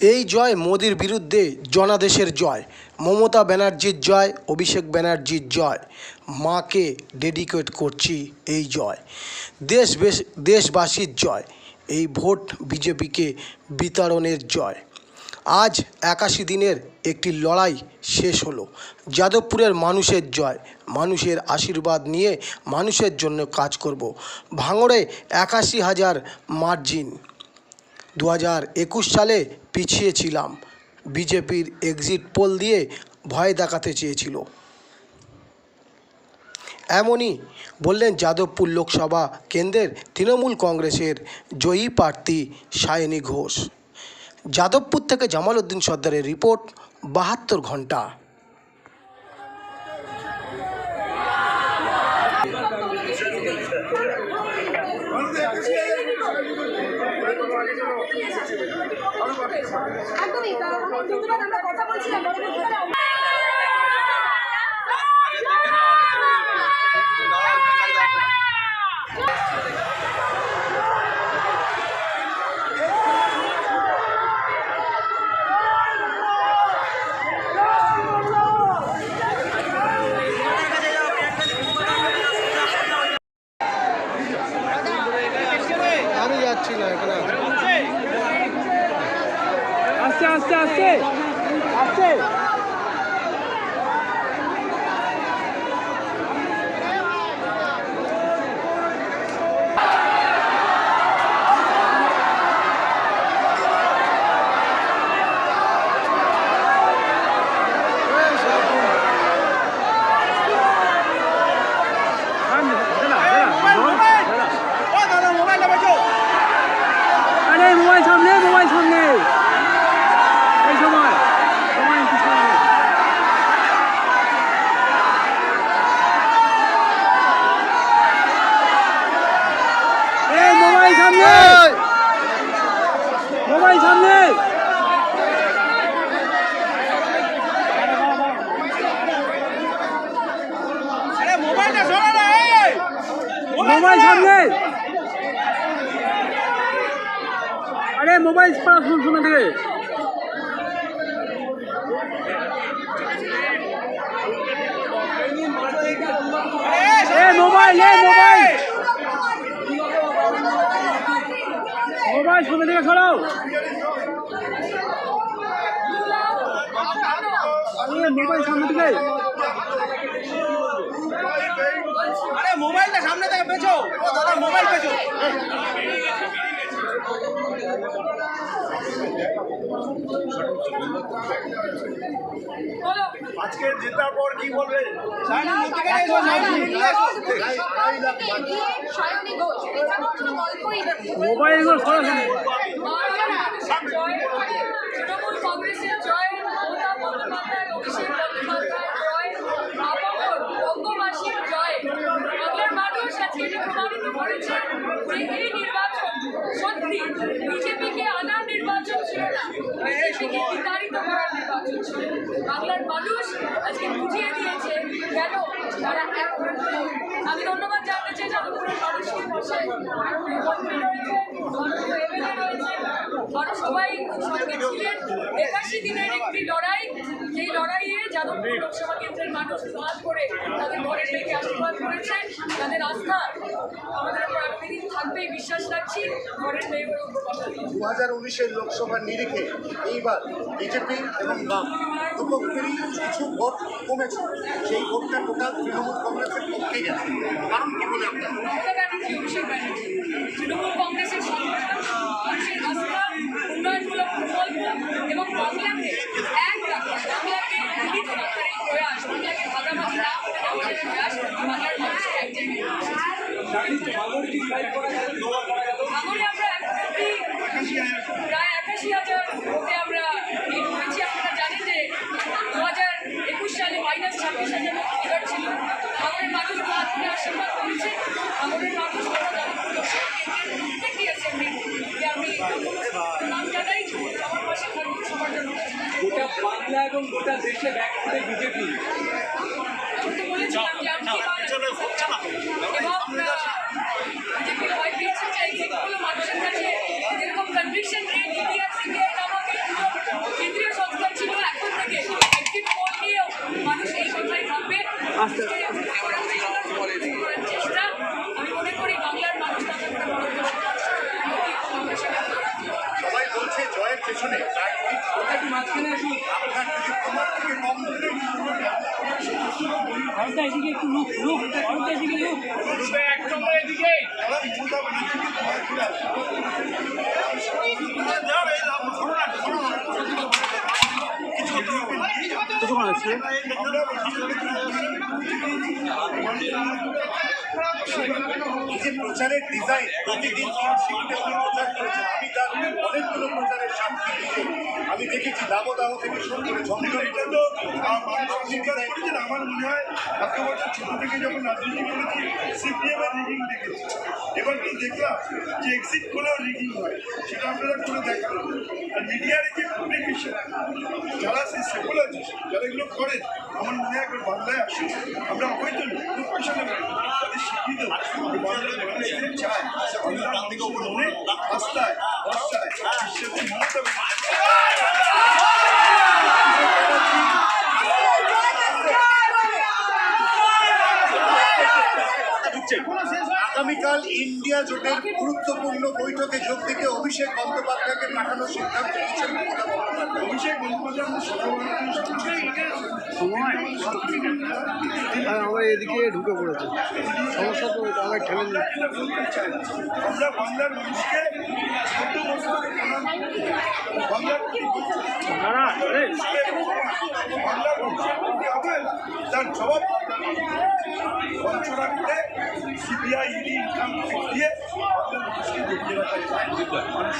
এই জয় মোদির বিরুদ্ধে জনাদেশের জয়। মমতা ব্যানার্জির জয়, অভিষেক ব্যানার্জির জয়। মাকে ডেডিকেট করছি এই জয়। দেশ দেশবাসীর জয়। এই ভোট বিজেপিকে বিতরণের জয়। আজ একাশি দিনের একটি লড়াই শেষ হলো। যাদবপুরের মানুষের জয়। মানুষের আশীর্বাদ নিয়ে মানুষের জন্য কাজ করব। ভাঙড়ে একাশি হাজার মার্জিন। দু হাজার একুশ সালে পিছিয়ে ছিলাম। বিজেপির এক্সিট পোল দিয়ে ভয় দেখাতে চেয়েছিল। এমনই বললেন যাদবপুর লোকসভা কেন্দ্রের তৃণমূল কংগ্রেসের জয়ী প্রার্থী সায়নী ঘোষ। যাদবপুর থেকে জামাল উদ্দিন সর্দারের রিপোর্ট, বাহাত্তর ঘণ্টা। একদমই কারণ আমরা কথা বলছিলাম বড় আমি যাচ্ছি না এখানে আস্তে আস্তে আস্তে আস্তে আরে মোবাইল সামনে মোবাইল সামনে এই সময় সময় একটু সামনে এই মোবাইল সামনে মোবাইল সামনে মোবাইল সামনে। আরে, মোবাইল ছাড়া শুন শুনে থেকে মোবাইল মোবাইল। মোবাইল শুনে থেকে সরাও মোবাইল সামনে থেকে আরে মোবাইলটা সামনে থেকে পেছো ও দাদা মোবাইল পেছো আজকে জেতার পর কি বলবে মোবাইল সরাসরি তৃণমূল কংগ্রেসের জয় মমতা বন্দ্যোপাধ্যায় অভিষেক বন্দ্যোপাধ্যায় জয় আপামর বঙ্গবাসীর জয় বাংলার মানুষ আজকে এটা প্রমাণিত যে এই নির্বাচন সত্যি বিজেপিকে আনার নির্বাচন ছিল না। বিজেপিকে বিতাড়িত করার নির্বাচন ছিল। বাংলার মানুষ আজকে বুঝিয়ে দিয়েছে কেন তারা আমি ধন্যবাদ জানতে চাই যাদবপুরের মানুষকে বসে। একাশি দিনের একটি লড়াই। যেই লড়াইয়ে যাদবপুর লোকসভা কেন্দ্রের মানুষ কাজ করে তাদের ঘরের মেয়েকে আশীর্বাদ করেছে তাদের আস্থা আমাদের উপর আগামী থাকবেই বিশ্বাস রাখছি ঘরের উপর দু হাজার উনিশের লোকসভার নিরিখে এইবার বিজেপি এবং বাম দুপক্ষেরই কিছু ভোট কমেছে। সেই ভোটটা টোটাল তৃণমূল কংগ্রেসের পক্ষে গেছে। কারণ কি বলে আপনার? তৃণমূল কংগ্রেস তৃণমূল কংগ্রেসের সংগঠন মানুষের আস্থা উন্নয়নমূলক প্রকল্প এবং বাংলাকে এক রাখা বাংলাকে মিলিত রাখার এই প্রয়াস বাংলাকে ভাগাভাগি না প্রায় একাশি হাজার ভোটে আমরা লিড দু হাজার একুশ সালে মাইনাস ছাব্বিশ হাজার ভোটার ছিল মানুষ হাত আশীর্বাদ করেছে ভাঙড়ের বাংলা এবং গোটা দেশে ব্যাক করে বিজেপি এবং বিজেপি ভয় পেয়েছে যে যেগুলো মানুষের কাছে যেরকম কনভিকশন রেট ইতিহাস সিবিআই নামাকে দুটো এদিকে একটু লুক লুক ভারতদা এদিকে লুক। কিছুক্ষণ আসছে এই যে প্রচারের ডিজাইন প্রতিদিন প্রচার করেছেন আমি তার অনেকগুলো প্রচারের সাক্ষী দিয়েছি আমি দেখেছি দাবদাহ থেকে শুরু করে ঝমঝমিটা তো করেছেন আমার মনে হয় এত বছর ছোট থেকে যখন রাজনীতি করেছি সিপিএম এর রিগিং দেখেছি। এবার কি দেখলাম যে এক্সিট করেও রিগিং হয় সেটা আপনারা করে দেখবেন। আর মিডিয়ার যে কমিউনিকেশন যারা সেই সেকুলারিস্ট যারা এগুলো করে আমার মনে হয় একবার বাংলায় আসে। আমরা অবৈধ কোনো পয়সা নেবেন তাদের শিক্ষিত বাংলার মানুষদের চায়। মনে আস্থায় ভরসায় বিশ্বাসে মমতা ব্যানার্জি আগামীকাল ইন্ডিয়া জোটের গুরুত্বপূর্ণ বৈঠকে যোগ দিতে অভিষেক বন্দ্যোপাধ্যায়কে পাঠানোর সিদ্ধান্ত নিয়েছেন মমতা বন্দ্যোপাধ্যায় অভিষেক বন্দ্যোপাধ্যায় আর আমার এদিকে ঢুকে পড়েছে। সমস্যা তো আমার ঠেলে নিয়ে আমরা বাংলার মানুষকে বাংলার তার জবাব সিবিআই ইডি ইনকাম দিয়ে মানুষ